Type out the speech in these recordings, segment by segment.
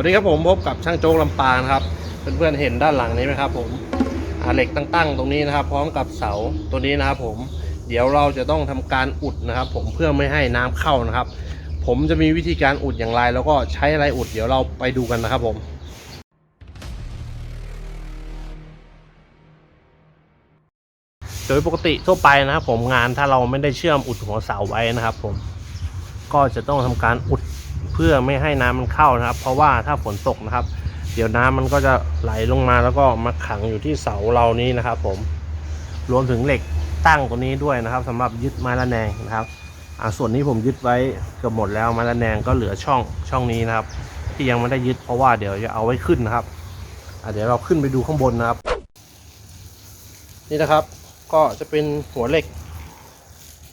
วัสดีครับผมพบกับช่างโจ๊กลำปางนะครับเพื่อนๆเห็นด้านหลังนี้ไหมครับผมอ่าเหล็กตั้งๆตรงนี้นะครับ พร้อมกับเสาตัวนี้นะครับ ผมเดี๋ยวเราจะต้องทำการอุดนะครับ ผมเพื่อไม่ให้น้ำเข้านะครับ ผมจะมีวิธีการอุดอย่างไร แล้วก็ใช้อะไรอุดเดี๋ยวเราไปดูกันนะครับผมโดยปกติทั่วไปนะครับ ผมงานถ้าเราไม่ได้เชื่อมอุดหัวเสาไว้นะครับ ผมก็จะต้องทำการอุด พื่อไม่ให้น้ำมันเข้านะครับ เพราะว่าถ้าฝนตกนะครับ เดี๋ยวน้ำมันก็จะไหลลงมาแล้วก็มาขังอยู่ที่เสาเรานี้นะครับ ผมรวมถึงเหล็กตั้งตัวนี้ด้วยนะครับสำหรับยึดไม้ระแนงนะครับอ่าส่วนนี้ผมยึดไว้เกือบหมดแล้วไม้ระแนงก็เหลือช่องช่องนี้นะครับ ที่ยังไม่ได้ยึดเพราะว่าเดี๋ยวจะเอาไว้ขึ้นนะครับเดี๋ยวเราขึ้นไปดูข้างบนนะครับ นี่นะครับ ก็จะเป็นหัวเหล็ก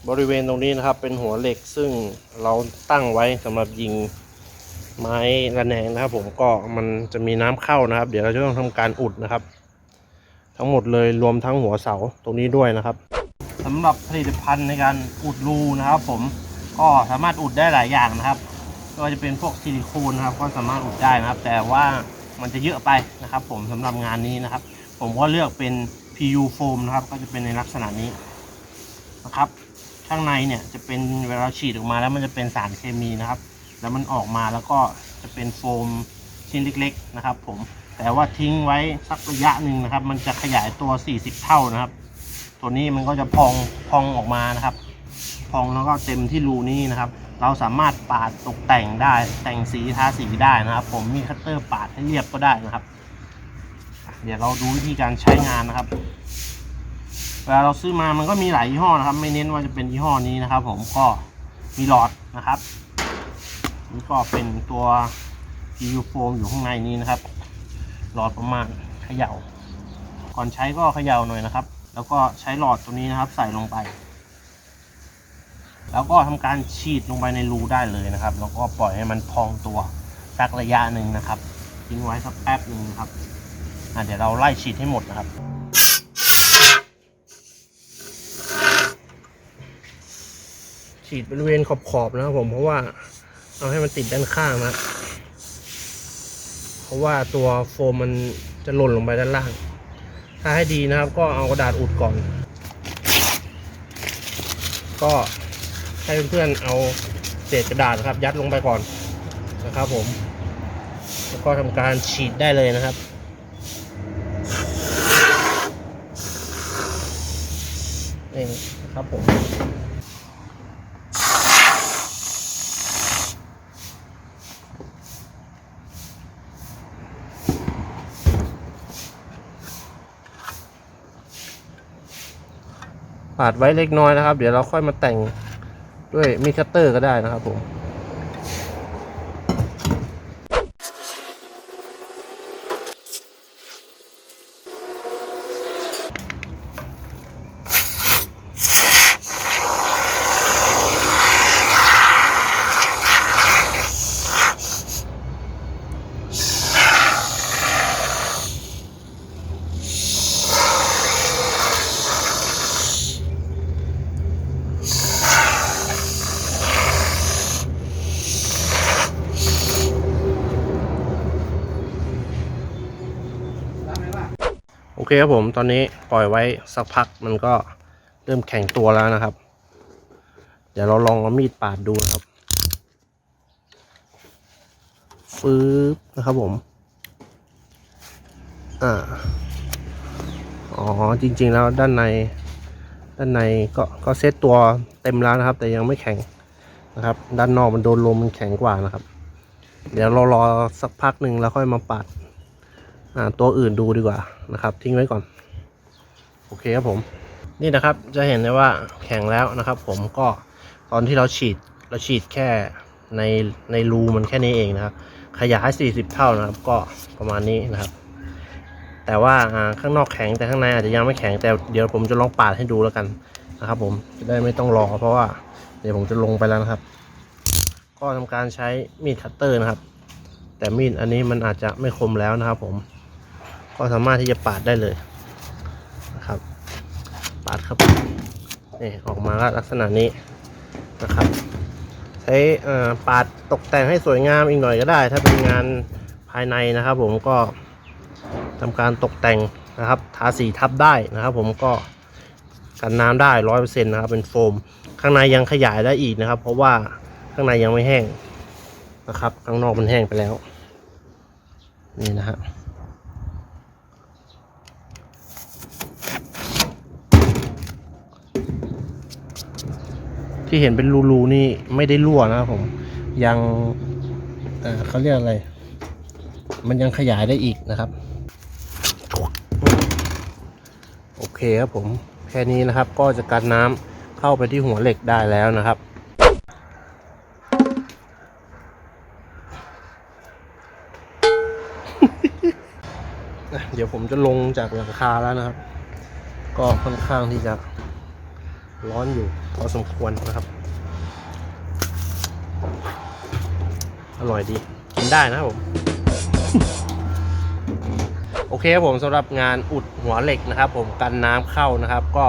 บริเวณตรงนี้นะครับ เป็นหัวเหล็กซึ่งเราตั้งไว้สำหรับยิงไม้ระแนงนะครับ ผมก็มันจะมีน้ำเข้านะครับ เดี๋ยวเราจะต้องทำการอุดนะครับ ทั้งหมดเลยรวมทั้งหัวเสาตรงนี้ด้วยนะครับสำหรับผลิตภัณฑ์ในการอุดรูนะครับ ผมก็สามารถอุดได้หลายอย่างนะครับไม่ว่าจะเป็นพวกซิลิโคนนะครับ ก็สามารถอุดได้นะครับ แต่ว่ามันจะเยอะไปนะครับ ผมสำหรับงานนี้นะครับ ผมก็เลือกเป็น PU foam นะครับ ก็จะเป็นในลักษณะนี้นะครับ ข้างในเนี่ยจะเป็นเวลาฉีดออกมาแล้วมันจะเป็นสารเคมีนะครับ แล้วมันออกมาแล้วก็จะเป็นโฟมชิ้นเล็ก ๆนะครับ ผมแต่ว่าทิ้งไว้สักระยะหนึ่งนะครับ มันจะขยายตัว 40 เท่านะครับ ตัวนี้มันก็จะพองพองออกมานะครับ พองแล้วก็เต็มที่รูนี้นะครับ เราสามารถปาดตกแต่งได้แต่งสีทาสีได้นะครับ ผมมีคัตเตอร์ปาดให้เรียบก็ได้นะครับ เดี๋ยวเราดูวิธีการใช้งานนะครับ เวลาเราซื้อมามันก็มีหลายยี่ห้อนะครับ ไม่เน้นว่าจะเป็นยี่ห้อนี้นะครับ ผมก็มีหลอดนะครับนี่ก็เป็นตัว PU foam อยู่ข้างในนี้นะครับ หลอดประมาณเขย่า ก่อนใช้ก็เขย่าหน่อยนะครับ แล้วก็ใช้หลอดตัวนี้นะครับ ใส่ลงไป แล้วก็ทำการฉีดลงไปในรูได้เลยนะครับ แล้วก็ปล่อยให้มันพองตัวสักระยะหนึ่งนะครับทิ้งไว้สักแป๊บหนึ่งนะครับอะเดี๋ยวเราไล่ฉีดให้หมดนะครับ ฉีดบริเวณขอบๆนะครับผมเพราะว่าเอาให้มันติดด้านข้างนะเพราะว่าตัวโฟมมันจะหล่นลงไปด้านล่าง ถ้าให้ดีนะครับ ก็เอากระดาษอุดก่อน ก็ให้เพื่อนๆเอาเศษกระดาษครับ ยัดลงไปก่อนนะครับผม แล้วก็ทำการฉีดได้เลยนะครับนี่นะครับผม ปาดไว้เล็กน้อยนะครับ เดี๋ยวเราค่อยมาแต่งด้วยมีดคัตเตอร์ก็ได้นะครับผม โอเคครับผมตอนนี้ปล่อยไว้สักพักมันก็เริ่มแข็งตัวแล้วนะครับ เดี๋ยวเราลองเอามีดปาดดูนะครับฟืบนะครับผม อ่า อ๋อจริง ๆ แล้วด้านใน ด้านในก็ก็เซตตัวเต็มแล้วนะครับ แต่ยังไม่แข็งนะครับ ด้านนอกมันโดนลมมันแข็งกว่านะครับ เดี๋ยวเรารอสักพักหนึ่งแล้วค่อยมาปาด ตัวอื่นดูดีกว่านะครับ ทิ้งไว้ก่อน โอเคครับผม นี่นะครับจะเห็นได้ว่าแข็งแล้วนะครับ ผมก็ตอนที่เราฉีดเราฉีดแค่ในในรูมันแค่นี้เองนะครับ ขยาย 40 เท่านะครับ ก็ประมาณนี้นะครับ แต่ว่าข้างนอกแข็งแต่ข้างในอาจจะยังไม่แข็งแต่เดี๋ยวผมจะลองปาดให้ดูแล้วกันนะครับ ผมจะได้ไม่ต้องรอเพราะว่า เดี๋ยวผมจะลงไปแล้วนะครับ ก็ทำการใช้มีดคัตเตอร์นะครับ แต่มีดอันนี้มันอาจจะไม่คมแล้วนะครับผม ก็สามารถที่จะปาดได้เลยนะครับ ปาดครับนี่ออกมาก็ลักษณะนี้นะครับ ใช้ปาดตกแต่งให้สวยงามอีกหน่อยก็ได้ ถ้าเป็นงานภายในนะครับ ผมก็ทำการตกแต่งนะครับ ทาสีทับได้นะครับ ผมก็กันน้ำได้ร้อยเปอร์เซ็นต์นะครับ เป็นโฟม ข้างในยังขยายได้อีกนะครับ เพราะว่าข้างในยังไม่แห้งนะครับ ข้างนอกมันแห้งไปแล้ว นี่นะฮะ ที่เห็นเป็นรูๆนี่ไม่ได้รั่วนะครับผม ยังเเขาเรียกอะไร มันยังขยายได้อีกนะครับ โอเคครับผม แค่นี้นะครับก็จะกันน้ำเข้าไปที่หัวเหล็กได้แล้วนะครับเดี๋ยวผมจะลงจากหลังคาแล้วนะครับ ก็ค่อนข้างที่จะ ร้อนอยู่พอสมควรนะครับ อร่อยดี กินได้นะครับผม โอเคครับผมสำหรับงานอุดหัวเหล็กนะครับ ผมกันน้ำเข้านะครับ ก็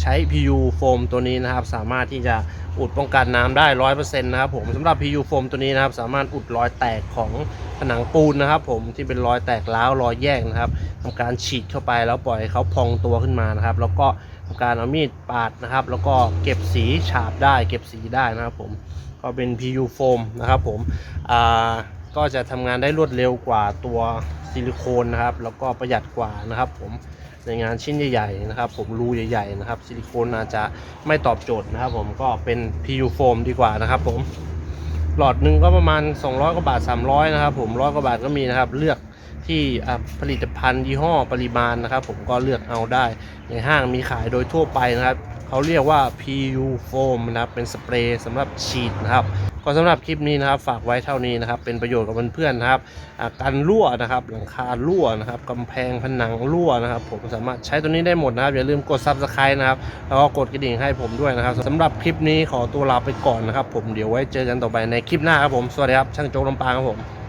ใช้ PU โฟมตัวนี้นะครับ สามารถที่จะ อุดป้องกันน้ำได้ร้อยเปอร์เซ็นต์นะครับผมสำหรับ PU โฟมตัวนี้นะครับ สามารถอุดรอยแตกของผนังปูนนะครับ ผมที่เป็นรอยแตกร้าวรอยแยกนะครับทำการฉีดเข้าไปแล้วปล่อยเขาพองตัวขึ้นมานะครับ แล้วก็ทำการเอามีดปาดนะครับ แล้วก็เก็บสีฉาบได้ เก็บสีได้นะครับ ผมก็เป็น PU โฟมนะครับผมอ่าก็จะทำงานได้รวดเร็วกว่าตัวซิลิโคนนะครับ แล้วก็ประหยัดกว่านะครับ ผม ในงานชิ้นใหญ่ๆนะครับ ผมรูใหญ่ๆนะครับซิลิโคนอาจจะไม่ตอบโจทย์นะครับ ผมก็เป็น PU โฟมดีกว่านะครับผมหลอดหนึ่งก็ประมาณ 200กว่าบาท 300นะครับผมร้อยกว่าบาทก็มีนะครับ เลือกที่ผลิตภัณฑ์ยี่ห้อปริมาณนะครับ ผมก็เลือกเอาได้ ในห้างมีขายโดยทั่วไปนะครับเขาเรียกว่า PU foam นะครับเป็นสเปรย์สำหรับฉีดนะครับ ก็สำหรับคลิปนี้นะครับ ฝากไว้เท่านี้นะครับ เป็นประโยชน์กับเพื่อนๆนะครับการรั่วนะครับ หลังคารั่วนะครับกำแพงผนังรั่วนะครับ ผมสามารถใช้ตัวนี้ได้หมดนะครับ อย่าลืมกด subscribe นะครับ แล้วก็กดกระดิ่งให้ผมด้วยนะครับสำหรับคลิปนี้ขอตัวลาไปก่อนนะครับ ผมเดี๋ยวไว้เจอกันต่อไปในคลิปหน้าครับผมสวัสดีครับช่างโจ๊กลำปางครับผม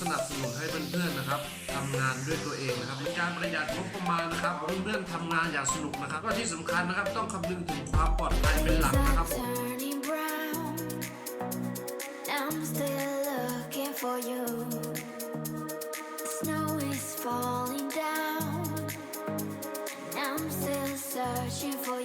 สนับสนุนให้เพื่อนๆนะครับทำงานด้วยตัวเองนะครับเป็นการประหยัดงบประมาณนะครับเพื่อนๆทำงานอย่างสนุกนะครับ ก็ที่สำคัญนะครับต้องคำนึงถึงความปลอดภัยเป็นหลักนะครับผม I'm still looking for you. Snow is falling down. I'm still searching for you.